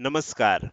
नमस्कार.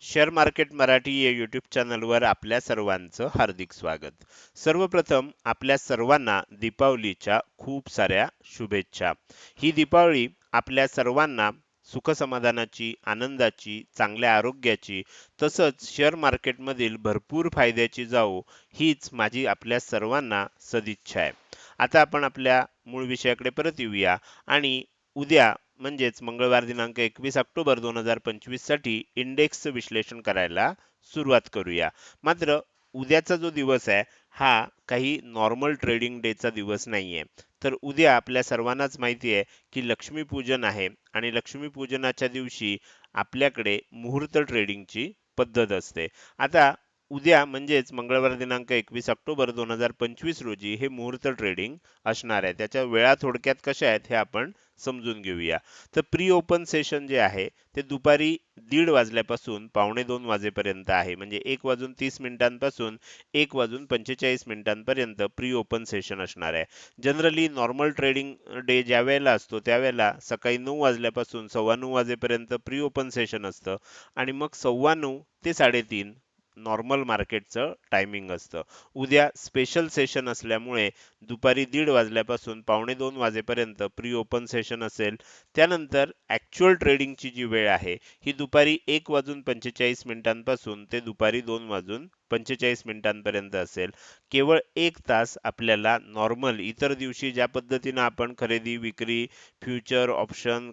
Share market Marathi या YouTube चॅनलवर आपल्या सर्वांचं हार्दिक स्वागत. सर्वप्रथम आपल्या सर्वांना दीपावलीच्या खूप साऱ्या शुभेच्छा. ही दीपावली आपल्या सर्वांना सुखसमाधानाची आनंदाची चांगल्या आरोग्याची तसंच शेअर मार्केटमधील भरपूर फायद्याची जाऊ हीच माझी आपल्या सर्वांना सदिच्छा आहे. आता आपण आपल्या मूळ विषयाकडे परत येऊया आणि उद्या म्हणजेच मंगळवार दिनांक एकवीस ऑक्टोबर दोन हजार पंचवीससाठी इंडेक्सचं विश्लेषण करायला सुरुवात करूया. मात्र उद्याचा जो दिवस आहे हा काही नॉर्मल ट्रेडिंग डेचा दिवस नाहीये. तर उद्या आपल्या सर्वांनाच माहिती आहे की लक्ष्मीपूजन आहे आणि लक्ष्मीपूजनाच्या दिवशी आपल्याकडे मुहूर्त ट्रेडिंगची पद्धत असते. आता उद्या म्हणजेच मंगळवार दिनांक एकवीस ऑक्टोबर दोन हजार पंचवीस रोजी हे मुहूर्त ट्रेडिंग असणार आहे. त्याच्या वेळा थोडक्यात कशा आहेत हे आपण समजून घेऊया. तर प्री ओपन सेशन जे आहे ते दुपारी दीड वाजल्यापासून पावणे दोन वाजेपर्यंत आहे. म्हणजे एक वाजून तीस मिनिटांपासून एक वाजून पंचेचाळीस मिनिटांपर्यंत प्री ओपन सेशन असणार आहे. जनरली नॉर्मल ट्रेडिंग डे ज्या वेळेला असतो त्यावेळेला सकाळी नऊ वाजल्यापासून सव्वा नऊ वाजेपर्यंत प्री ओपन सेशन असतं. आणि मग सव्वा नऊ ते साडेतीन नॉर्मल मार्केटचं टायमिंग असतं. उद्या स्पेशल सेशन असल्यामुळे दुपारी दीड वाजल्यापासून पावणे दोन वाजेपर्यंत प्री ओपन सेशन असेल. त्यानंतर ॲक्च्युअल ट्रेडिंगची जी वेळ आहे ही दुपारी एक वाजून पंचेचाळीस मिनिटांपासून ते दुपारी दोन वाजून पंचेचाळीस मिनिटांपर्यंत असेल. केवळ एक तास आपल्याला नॉर्मल इतर दिवशी ज्या पद्धतीनं आपण खरेदी विक्री फ्युचर ऑप्शन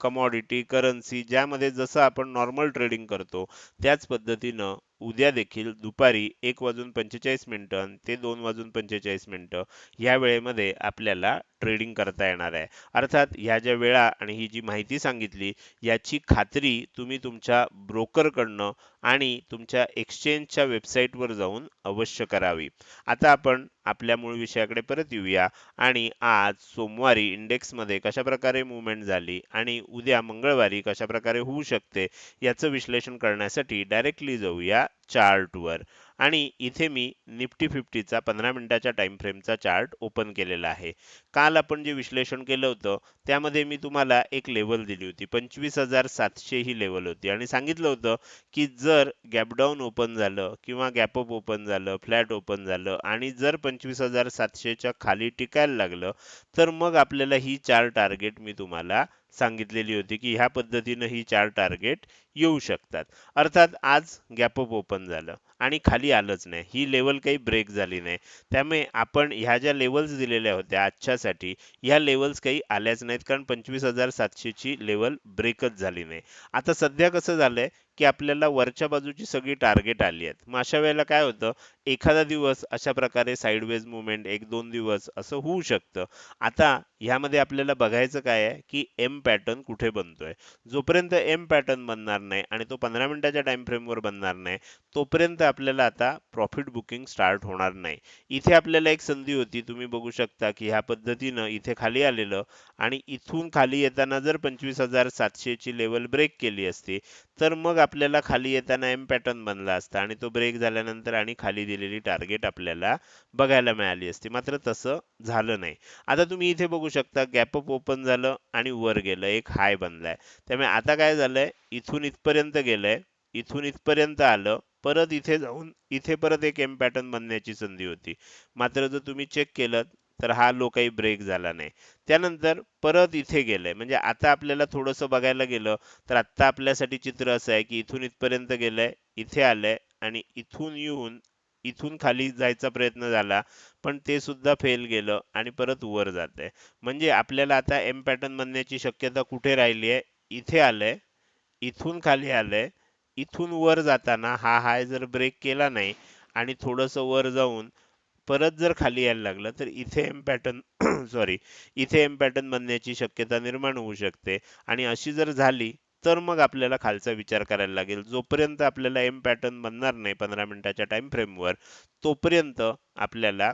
कमॉडिटी करन्सी ज्यामध्ये जसं आपण नॉर्मल ट्रेडिंग करतो त्याच पद्धतीनं उद्या देखील दुपारी एक वाजून पंचेचाळीस मिनटं ते दोन वाजून पंचेचाळीस मिनटं या वेळेमध्ये आपल्याला ट्रेडिंग करता येणार आहे. अर्थात ह्या ज्या वेळा आणि ही जी माहिती सांगितली याची खात्री तुम्ही तुमच्या ब्रोकरकडनं आणि तुमच्या एक्सचेंजच्या वेबसाईटवर जाऊन अवश्य करावी. आता आपण आपल्या मूळ विषयाकडे परत येऊया आणि आज सोमवारी इंडेक्समध्ये कशा प्रकारे मुवमेंट झाली आणि उद्या मंगळवारी कशा प्रकारे होऊ शकते याचं विश्लेषण करण्यासाठी डायरेक्टली जाऊया चार्टवर आणि इथे मी निफ्टी फिफ्टीचा पंधरा मिनिटाच्या टाईम फ्रेमचा चार्ट ओपन केलेला आहे. काल आपण जे विश्लेषण केलं होतं त्यामध्ये मी तुम्हाला एक लेवल दिली होती. पंचवीस हजार सातशे ही लेवल होती. आणि सांगितलं होतं की जर गॅपडाऊन ओपन झालं किंवा गॅपअप ओपन झालं फ्लॅट ओपन झालं आणि जर पंचवीस हजार सातशेच्या खाली टिकायला लागलं तर मग आपल्याला ही चार टार्गेट मी तुम्हाला सांगितलेली होती की ह्या पद्धतीनं ही चार टार्गेट येऊ शकतात. अर्थात आज गॅपअप ओपन झालं. आणि खाली आलंच नाही. ही लेवल काही ब्रेक झाली नाही. त्यामुळे आपण ह्या ज्या लेवल्स दिलेल्या होत्या आजच्यासाठी ह्या लेवल्स काही आल्याच नाहीत कारण पंचवीस हजार सातशेची लेवल ब्रेकच झाली नाही. आता सध्या कसं झालंय की आपल्याला वरच्या बाजूची सगळी टार्गेट आली आहेत. मग अशा वेळेला काय होतं? एखादा दिवस अशा प्रकारे साईडवेज मुवमेंट एक दोन दिवस असं होऊ शकतं. आता ह्यामध्ये आपल्याला बघायचं काय आहे की एम पॅटर्न कुठे बनतोय? जोपर्यंत एम पॅटर्न बनणार नाही आणि तो पंधरा मिनिटाच्या टाइम फ्रेमवर बनणार नाही तोपर्यंत आपल्याला आता प्रॉफिट बुकिंग स्टार्ट होणार नाही. इथे आपल्याला एक संधी होती तुम्ही बघू शकता की ह्या पद्धतीनं इथे खाली आलेलं आणि इथून खाली येताना जर पंचवीस हजार सातशेची लेवल ब्रेक केली असती तर मग आपल्याला खाली येताना एम पॅटर्न बनला असता आणि तो ब्रेक झाल्यानंतर आणि खाली दिलेली टार्गेट आपल्याला बघायला मिळाली असती. मात्र तसं झालं नाही. आता तुम्ही इथे बघू शकता गॅपअप ओपन झालं आणि वर गेलं. एक हाय बनलाय. त्यामुळे आता काय झालंय? इथून इथपर्यंत गेलंय. इथून इथपर्यंत आलं परत इथे जाऊन इथे परत एक एम पॅटर्न बनण्याची संधी होती. मात्र जर तुम्ही चेक केलं तर हा लो काही ब्रेक झाला नाही. त्यानंतर परत इथे गेलंय. म्हणजे आता आपल्याला थोडंसं बघायला गेलं तर आता आपल्यासाठी चित्र असं आहे की इथून इथपर्यंत गेलंय इथे आलंय आणि इथून येऊन इथून खाली जायचा प्रयत्न झाला पण ते सुद्धा फेल गेलं आणि परत वर जात आहे म्हणजे आपल्याला आता एम पॅटर्न बनण्याची शक्यता कुठे राहिली आहे इथे आलंय इथून खाली आलंय इथून वर जाताना हा हाय जर ब्रेक केला नाही आणि थोडंसं वर जाऊन परत जर खाली यायला लागलं तर इथे एम पॅटर्न सॉरी इथे एम पॅटर्न बनण्याची शक्यता निर्माण होऊ शकते. आणि अशी जर झाली तर मग आपल्याला खालचा विचार करायला लागेल. जोपर्यंत आपल्याला एम पॅटर्न बनणार नाही पंधरा मिनिटाच्या टाइम फ्रेमवर तोपर्यंत आपल्याला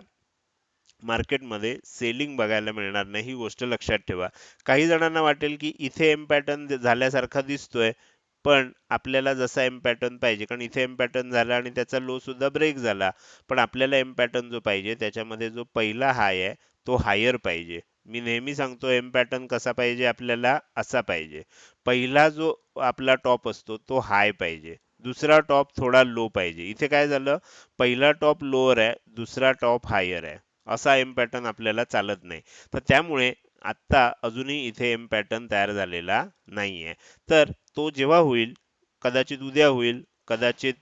मार्केटमध्ये सेलिंग बघायला मिळणार नाही. ही गोष्ट लक्षात ठेवा. काही जणांना वाटेल की इथे एम पॅटर्न झाल्यासारखा दिसतोय पण आपल्याला जसा एम पॅटर्न पाहिजे. कारण इथे एम पॅटर्न झाला आणि त्याचा लो सुद्धा ब्रेक झाला. पण आपल्याला एम पॅटर्न जो पाहिजे त्याच्यामध्ये जो पहिला हाय आहे तो हायर पाहिजे. मी नेहमी सांगतो एम पॅटर्न कसा पाहिजे आपल्याला असा पाहिजे. पहिला जो आपला टॉप असतो तो हाय पाहिजे. दुसरा टॉप थोडा लो पाहिजे. इथे काय झालं? पहिला टॉप लोअर आहे दुसरा टॉप हायर आहे. असा एम पॅटर्न आपल्याला चालत नाही. तर त्यामुळे आत्ता अजूनही इथे एम पॅटर्न तयार झालेला नाहीये. तर तो जेव्हा होईल कदाचित उद्या होईल कदाचित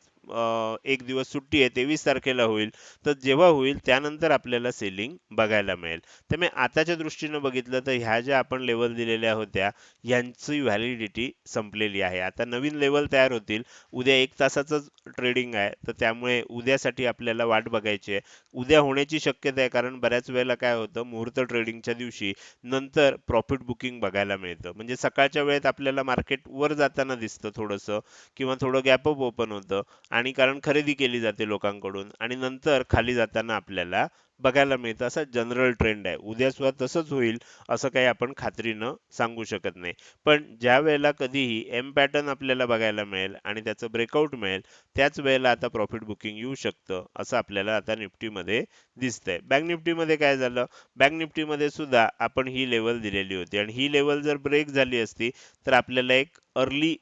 एक दिवस सुट्टी आहे तेवीस तारखेला होईल. तर जेव्हा होईल त्यानंतर आपल्याला सेलिंग बघायला मिळेल. त्यामुळे आताच्या दृष्टीनं बघितलं तर ह्या ज्या आपण लेवल दिलेल्या होत्या यांची व्हॅलिडिटी संपलेली आहे. आता नवीन लेवल तयार होतील. उद्या एक तासाचं ट्रेडिंग आहे तर त्यामुळे उद्यासाठी आपल्याला वाट बघायची आहे. उद्या होण्याची शक्यता आहे कारण बऱ्याच वेळेला काय होतं मुहूर्त ट्रेडिंगच्या दिवशी नंतर प्रॉफिट बुकिंग बघायला मिळतं. म्हणजे सकाळच्या वेळेत आपल्याला मार्केट वर जाताना दिसतं थोडंसं किंवा थोडं गॅप अप ओपन होतं. आणि कारण खरेदी केली जाते लोकांकडून आणि नंतर खाली जाताना आपल्याला बघायला मिळतं. असा जनरल ट्रेंड आहे. उद्या सुद्धा तसंच होईल असं काही आपण खात्रीनं सांगू शकत नाही. पण ज्या वेळेला कधीही एम पॅटर्न आपल्याला बघायला मिळेल आणि त्याचं ब्रेकआउट मिळेल त्याच वेळेला आता प्रॉफिट बुकिंग येऊ शकतं असं आपल्याला आता निफ्टीमध्ये दिसतंय. बँक निफ्टीमध्ये काय झालं? बँक निफ्टीमध्ये सुद्धा आपण ही लेवल दिलेली होती. आणि ही लेवल जर ब्रेक झाली असती तर आपल्याला एक अर्ली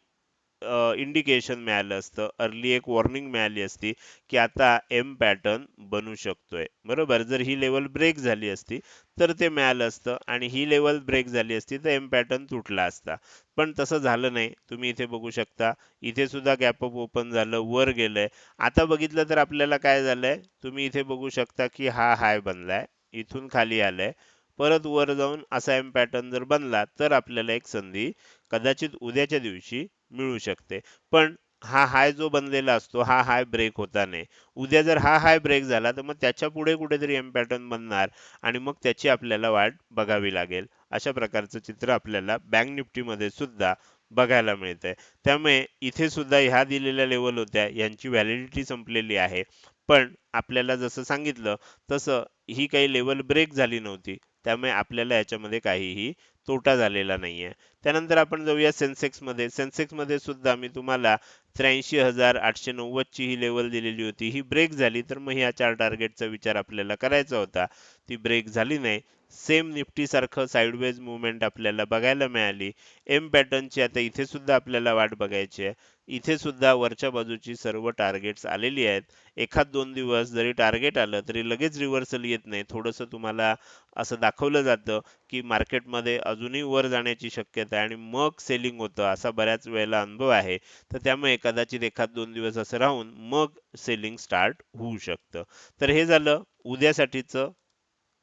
इंडिकेशन मिळालं असतं. अर्ली एक वॉर्निंग मिळाली असती की आता एम पॅटर्न बनू शकतोय. बरोबर? जर ही लेवल ब्रेक झाली असती तर ते मिळालं असतं. आणि ही लेवल ब्रेक झाली असती तर एम पॅटर्न तुटला असता. पण तसं झालं नाही. तुम्ही इथे बघू शकता. इथे सुद्धा गॅपअप ओपन झालं वर गेलंय. आता बघितलं तर आपल्याला काय झालंय? तुम्ही इथे बघू शकता की हा हाय बनलाय. इथून खाली आलाय. परत वर जाऊन असा एम पॅटर्न जर बनला तर आपल्याला एक संधी कदाचित उद्याच्या दिवशी मिळू शकते. पण हा हाय जो बनलेला असतो हा हाय ब्रेक होता नाही. उद्या जर हा हाय ब्रेक झाला तर मग त्याच्या पुढे कुठेतरी एम पॅटर्न बनणार आणि मग त्याची आपल्याला वाट बघावी लागेल. अशा प्रकारचं चित्र आपल्याला बँक निफ्टीमध्ये सुद्धा बघायला मिळतंय. त्यामुळे इथे सुद्धा ह्या दिलेल्या लेवल होत्या यांची व्हॅलिडिटी संपलेली आहे. पण आपल्याला जसं सांगितलं तसं ही काही लेवल ब्रेक झाली नव्हती. त्यामुळे आपल्याला याच्यामध्ये काहीही तोटा झालेला नाहीये. त्यानंतर आपण जाऊया सेन्सेक्समध्ये. सेन्सेक्समध्ये सुद्धा मी तुम्हाला त्र्याऐंशी हजार आठशे नव्वद ची ही लेवल दिलेली होती. ही ब्रेक झाली तर मग ह्या चार टार्गेटचा विचार आपल्याला करायचा होता. ती ब्रेक झाली नाही. सेम निफ्टी सारखं साईडवेज मुवमेंट आपल्याला बघायला मिळाली. एम पॅटर्नची आता इथे सुद्धा आपल्याला वाट बघायची आहे. इथे सुद्धा वरच्या बाजूची सर्व टार्गेट्स आलेली आहेत. एखाद दोन दिवस जरी टार्गेट आलं तरी लगेच रिव्हर्सल येत नाही. थोडंसं तुम्हाला असं दाखवलं जातं की मार्केटमध्ये अजूनही वर जाण्याची शक्यता आहे आणि मग सेलिंग होतं असा बऱ्याच वेळेला अनुभव आहे. तर त्यामुळे कदाचित एखाद दोन दिवस असं राहून मग सेलिंग स्टार्ट होऊ शकतं. तर हे झालं उद्यासाठीचं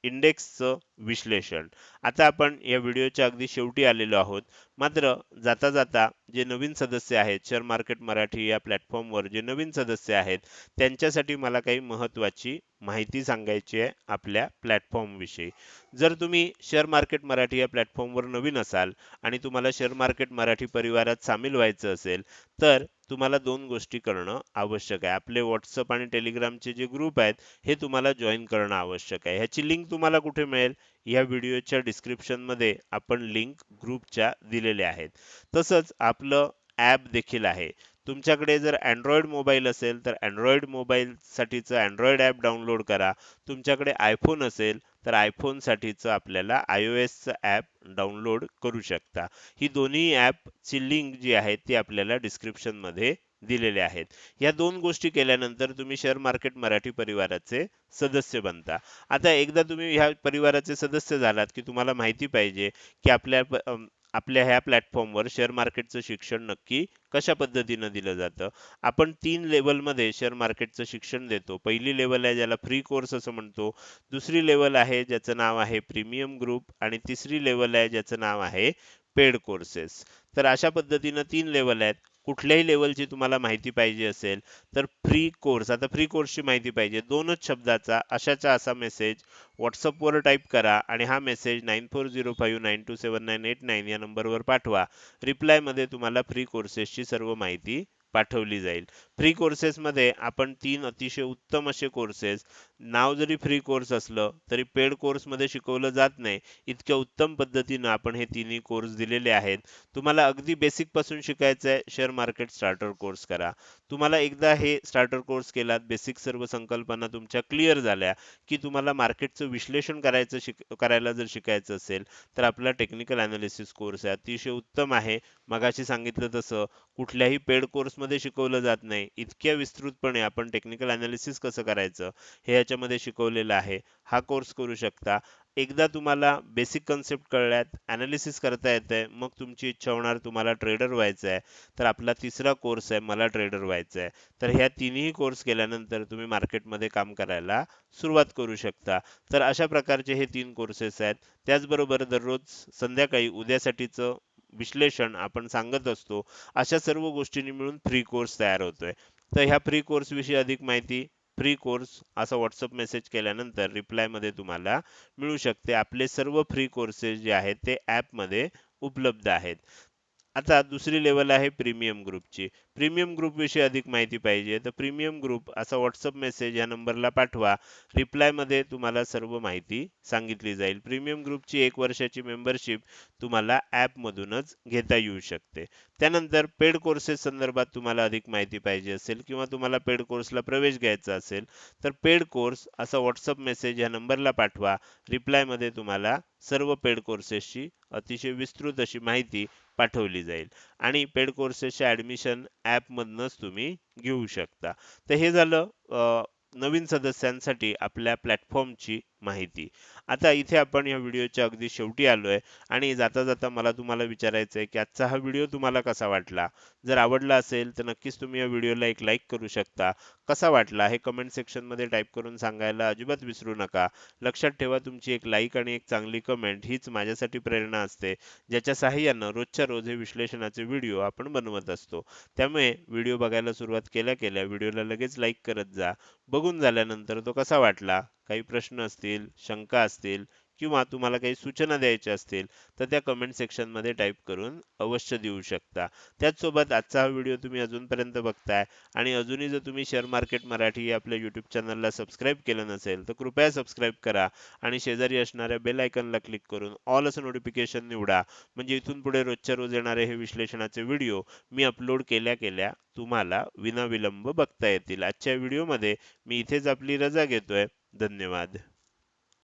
इंडेक्सचं विश्लेषण. आता आपण या व्हिडिओच्या अगदी शेवटी आलेलो आहोत. मात्र जाता जाता जे नवीन सदस्य आहेत शेअर मार्केट मराठी या प्लॅटफॉर्मवर जे नवीन सदस्य आहेत त्यांच्यासाठी मला काही महत्त्वाची माहिती सांगायची आहे आपल्या प्लॅटफॉर्म विषयी. जर तुम्ही शेअर मार्केट मराठी या प्लॅटफॉर्मवर नवीन असाल आणि तुम्हाला शेअर मार्केट मराठी परिवारात सामील व्हायचं असेल तर तुम्हाला दोन गोष्टी करणं आवश्यक आहे. आपले व्हॉट्सअप आणि टेलिग्रामचे जे ग्रुप आहेत हे तुम्हाला जॉईन करणं आवश्यक आहे. ह्याची लिंक तुम्हाला कुठे मिळेल? या व्हिडिओच्या डिस्क्रिप्शनमध्ये आपण लिंक ग्रुपच्या दिलेल्या आहेत. तसंच आपलं ॲप देखील आहे. तुमच्याकडे जर अँड्रॉइड मोबाईल असेल तर अँड्रॉइड मोबाईलसाठीचं अँड्रॉइड ॲप डाउनलोड करा. तुमच्याकडे आयफोन असेल तर आयफोनसाठीचं आपल्याला आय ओ एसचं ॲप डाउनलोड करू शकता. ही दोन्ही ॲपची लिंक जी आहे ती आपल्याला डिस्क्रिप्शन दिलेले आहेत. या दोन गोष्टी केल्यानंतर तुम्ही शेअर मार्केट मराठी परिवाराचे सदस्य बनता. आता एकदा तुम्ही ह्या परिवाराचे सदस्य झालात की तुम्हाला माहिती पाहिजे की आपल्या आपल्या ह्या प्लॅटफॉर्मवर शेअर मार्केटचं शिक्षण नक्की कशा पद्धतीनं दिलं जातं? आपण तीन लेवलमध्ये शेअर मार्केटचं शिक्षण देतो. पहिली लेवल आहे ज्याला फ्री कोर्स असं म्हणतो. दुसरी लेवल आहे ज्याचं नाव आहे प्रीमियम ग्रुप आणि तिसरी लेवल आहे ज्याचं नाव आहे पेड कोर्सेस तर अशा पद्धतीनं तीन लेवल आहेत. कुठल्याही लेवलची तुम्हाला माहिती पाहिजे असेल तर फ्री कोर्स आता फ्री कोर्सची माहिती पाहिजे. दोनच शब्दाचा अशाचा असा मेसेज व्हॉट्सअपवर टाईप करा आणि हा message nine four zero five nine two seven nine eight nine या नंबरवर पाठवा. रिप्लायमध्ये तुम्हाला फ्री कोर्सेसची सर्व माहिती पाठवली जाईल. फ्री कोर्सेसमध्ये आपण तीन अतिशय उत्तम असे कोर्सेस नाव जरी फ्री कोर्स असलं तरी पेड कोर्समध्ये शिकवलं जात नाही. इतक्या उत्तम पद्धतीनं आपण हे तिन्ही कोर्स दिलेले आहेत. तुम्हाला अगदी बेसिकपासून शिकायचं आहे शेअर मार्केट स्टार्टर कोर्स करा. तुम्हाला एकदा हे स्टार्टर कोर्स केलात बेसिक सर्व संकल्पना तुमच्या क्लिअर झाल्या की तुम्हाला मार्केटचं विश्लेषण करायचं शिक करायला जर शिकायचं असेल तर आपला टेक्निकल अनालिसिस कोर्स आहे अतिशय उत्तम आहे. मगाशी सांगितलं तसं कुठल्याही पेड कोर्स कोर्समध्ये शिकवलं जात नाही. इतक्या विस्तृतपणे आपण टेक्निकल अनालिसिस कसं करायचं? हे याच्यामध्ये शिकवलेलं आहे. हा कोर्स करू शकता. एकदा तुम्हाला बेसिक कन्सेप्ट कळल्यात अनालिसिस करता येतंय मग तुमची इच्छा होणार तुम्हाला ट्रेडर व्हायचं आहे तर आपला तिसरा कोर्स आहे मला ट्रेडर व्हायचं आहे तर ह्या तिन्ही कोर्स केल्यानंतर तुम्ही मार्केटमध्ये काम करायला सुरुवात करू शकता. तर अशा प्रकारचे हे तीन कोर्सेस आहेत. त्याचबरोबर दररोज संध्याकाळी उद्यासाठीचं विश्लेषण आपण सांगत असतो अशा सर्व गोष्टींनी मिळून फ्री कोर्स तयार होतोय. तर ह्या फ्री कोर्स विषयी अधिक माहिती फ्री कोर्स असा व्हॉट्सअप मेसेज केल्यानंतर रिप्लायमध्ये तुम्हाला मिळू शकते. आपले सर्व फ्री कोर्सेस जे आहेत ते ॲपमध्ये उपलब्ध आहेत. आता दुसरी लेवल आहे प्रीमियम ग्रुपची प्रीमियम ग्रुप विषयी अधिक माहिती पाहिजे. तर प्रीमियम ग्रुप असा व्हॉट्सअप मेसेज या नंबरला पाठवा. रिप्लायमध्ये तुम्हाला सर्व माहिती सांगितली जाईल. प्रीमियम ग्रुपची एक वर्षाची मेंबरशिप तुम्हाला ॲपमधूनच घेता येऊ शकते. त्यानंतर पेड कोर्सेस संदर्भात तुम्हाला अधिक माहिती पाहिजे असेल किंवा तुम्हाला पेड कोर्सला प्रवेश घ्यायचा असेल तर पेड कोर्स असा व्हॉट्सअप मेसेज या नंबरला पाठवा. रिप्लायमध्ये तुम्हाला सर्व पेड कोर्सेसची अतिशय विस्तृत अशी माहिती पाठवली जाईल. आणि पेड कोर्सेसच्या ॲडमिशन ॲपमधनंच तुम्ही घेऊ शकता. तर हे झालं नवीन सदस्यांसाठी आपल्या प्लॅटफॉर्मची माहिती. आता इथे आपण या व्हिडिओच्या अगदी शेवटी आलोय आणि जाता जाता मला तुम्हाला विचारायचं आहे की आजचा हा व्हिडिओ तुम्हाला कसा वाटला? जर आवडला असेल तर नक्कीच तुम्ही या व्हिडिओला एक लाईक करू शकता. कसा वाटला हे कमेंट सेक्शनमध्ये टाईप करून सांगायला अजिबात विसरू नका. लक्षात ठेवा तुमची एक लाईक आणि एक चांगली कमेंट हीच माझ्यासाठी प्रेरणा असते ज्याच्या साहाय्यानं रोजच्या रोज हे विश्लेषणाचे व्हिडिओ आपण बनवत असतो. त्यामुळे व्हिडिओ बघायला सुरुवात केल्या केल्या व्हिडिओला लगेच लाईक करत जा. बघून झाल्यानंतर तो कसा वाटला? काही प्रश्न असतील शंका असतील किंवा तुम्हाला काही सूचना द्यायच्या असतील तर त्या कमेंट सेक्शनमध्ये टाईप करून अवश्य देऊ शकता. त्याचसोबत आजचा हा व्हिडिओ तुम्ही अजूनपर्यंत बघताय आणि अजूनही जर तुम्ही शेअर मार्केट मराठी या आपल्या यूट्यूब चॅनलला सबस्क्राईब केलं नसेल तर कृपया सबस्क्राईब करा आणि शेजारी असणाऱ्या बेल आयकनला क्लिक करून ऑल असं नोटिफिकेशन निवडा. म्हणजे इथून पुढे रोजच्या रोज येणारे हे विश्लेषणाचे व्हिडिओ मी अपलोड केल्या केल्या तुम्हाला विनाविलंब बघता येतील. आजच्या व्हिडिओमध्ये मी इथेच आपली रजा घेतोय. धन्यवाद.